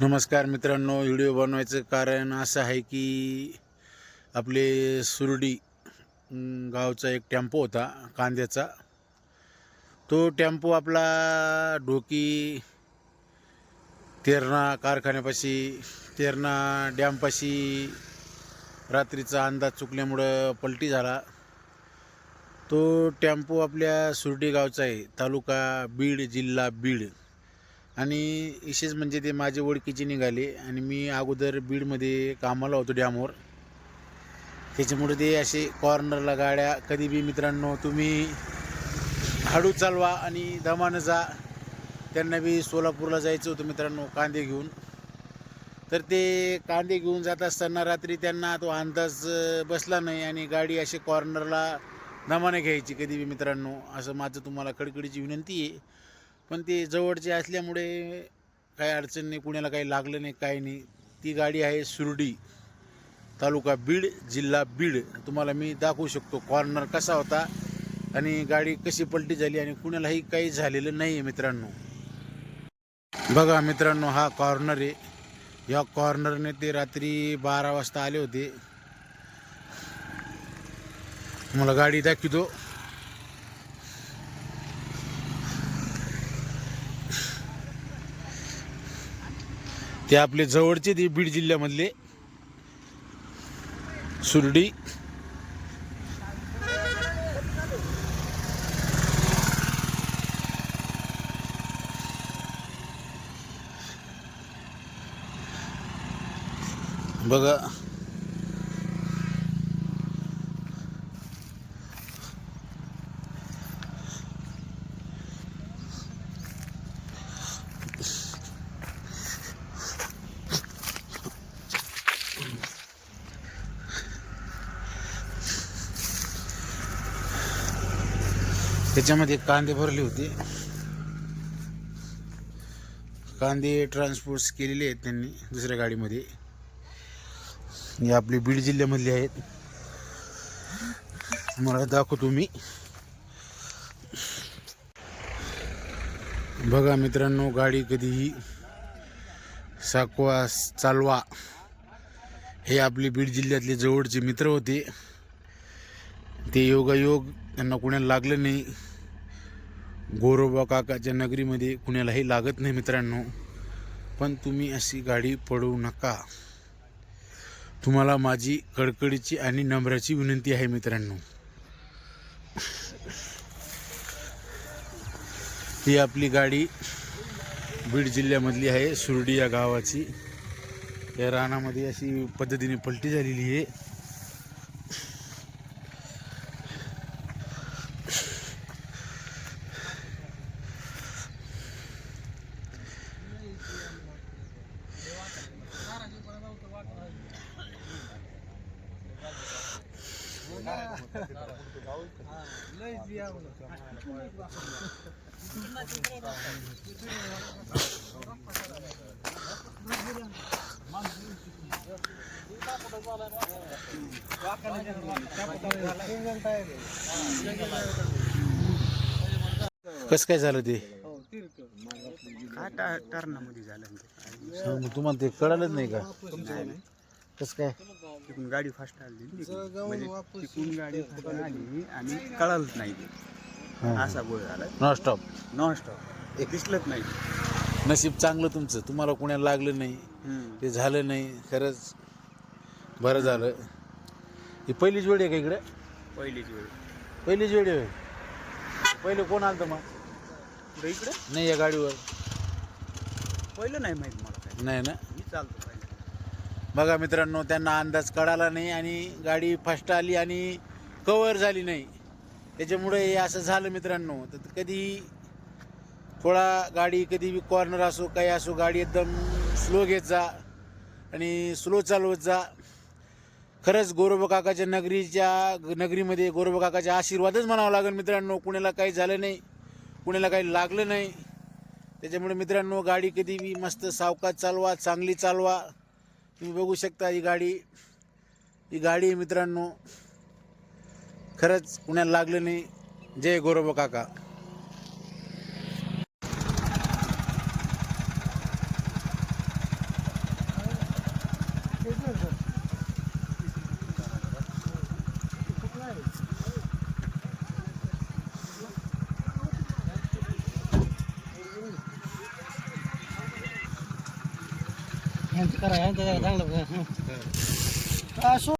नमस्कार मित्रांनो व्हिडिओ बनवायचं कारण असं आहे की आपले सुरडी गावचा एक टेम्पो होता कांद्याचा. तो टेम्पो आपला ढोकी तेरणा कारखान्यापाशी तेरणा डॅमपाशी रात्रीचा अंदाज चुकल्यामुळं पलटी झाला. तो टेम्पो आपल्या सुरडी गावचा आहे तालुका बीड जिल्हा बीड. आणि विशेष म्हणजे ते माझे ओळखीचे निघाले आणि मी अगोदर बीडमध्ये कामाला होतो डॅमवर. त्याच्यामुळे ते असे कॉर्नरला गाड्या कधी बी मित्रांनो तुम्ही हळू चालवा आणि दमानं जा. त्यांना बी सोलापूरला जायचं होतं मित्रांनो कांदे घेऊन. तर ते कांदे घेऊन जात असताना रात्री त्यांना तो अंदाज बसला नाही आणि गाडी अशी कॉर्नरला दमानं घ्यायची कधी बी मित्रांनो. असं माझं तुम्हाला कडकडीची विनंती आहे. पण ते जवळचे असल्यामुळे काही अडचण नाही कुणाला काही लागलं नाही काही नाही. ती गाडी आहे सुरडी तालुका बीड जिल्हा बीड. तुम्हाला मी दाखवू शकतो कॉर्नर कसा होता आणि गाडी कशी पलटी झाली आणि कुणालाही काही झालेलं नाही आहे मित्रांनो. बघा मित्रांनो हा कॉर्नर आहे. या कॉर्नरने ते रात्री बारा वाजता आले होते. मला गाडी दाखवतो. ते आपले जवळचे ते बीड जिल्ह्यामधले. सुरडी. बघा. त्याच्यामध्ये कांदे भरले होते. कांदे ट्रान्सपोर्ट्स केलेले आहेत त्यांनी दुसऱ्या गाडीमध्ये. हे आपले बीड जिल्ह्यामधले आहेत. मला दाखवतो मी. बघा मित्रांनो गाडी कधीही साकवा चालवा हे आपले बीड जिल्ह्यातले जवळचे मित्र होते. ते योगायोग त्यांना कोणाला लागलं नाही. गोरोबा काकाच्या नगरीमध्ये कुणालाही लागत नाही मित्रांनो. पण तुम्ही अशी गाडी पडवू नका. तुम्हाला माझी कडकडीची आणि नम्राची विनंती आहे मित्रांनो. ही आपली गाडी बीड जिल्ह्यामधली आहे सुर्डी या गावाची. या रानामध्ये अशी पद्धतीने पलटी झालेली आहे. कसं काय झालं ते? काय टर्नामध्ये झालं. तुम्हाला ते कळालंच नाही का? कसं काय? तिकडून गाडी फास्ट आली. म्हणजे तिकडून गाडी फास्ट आली आणि कळालंच नाही. ते. हां. असा गोळ झाला. नॉन स्टॉप नॉन स्टॉप एक दिसलंच नाही. नशीब चांगलं तुमचं. तुम्हाला कुणाला लागलं नाही. ते झालं नाही. खरंच बरं झालं. ही पहिलीच वेळ आहे का इकडे? पहिलीच वेळ. पहिलीच वेळ आहे. पहिले कोण आलं मग? पुढे इकडे? नाही या गाडीवर. पहिलं नाही माहीत मला काय. नाही ना? मी चालतो. बघा मित्रांनो त्यांना अंदाज कळाला नाही आणि गाडी फास्ट आली आणि कवर झाली नाही. त्याच्यामुळे हे असं झालं मित्रांनो. तर कधी थोडा गाडी कधी कॉर्नर असो काही असो गाडी एकदम स्लो घेत जा आणि स्लो चालवत जा. खरंच गोरोबा काकाच्या नगरीच्या नगरीमध्ये गोरोबा काकाच्या आशीर्वादच म्हणावं लागेल मित्रांनो. कुणाला काही झालं नाही कुणाला काही लागलं नाही. त्याच्यामुळे मित्रांनो गाडी कधी बी मस्त सावकाश चालवा चांगली चालवा. तुम्ही बघू शकता ही गाडी. ही गाडी मित्रांनो खरंच कुणाला लागलं नाही. जय गोरोबा काका. ह्यांचं करा ह्यांचं चांगलं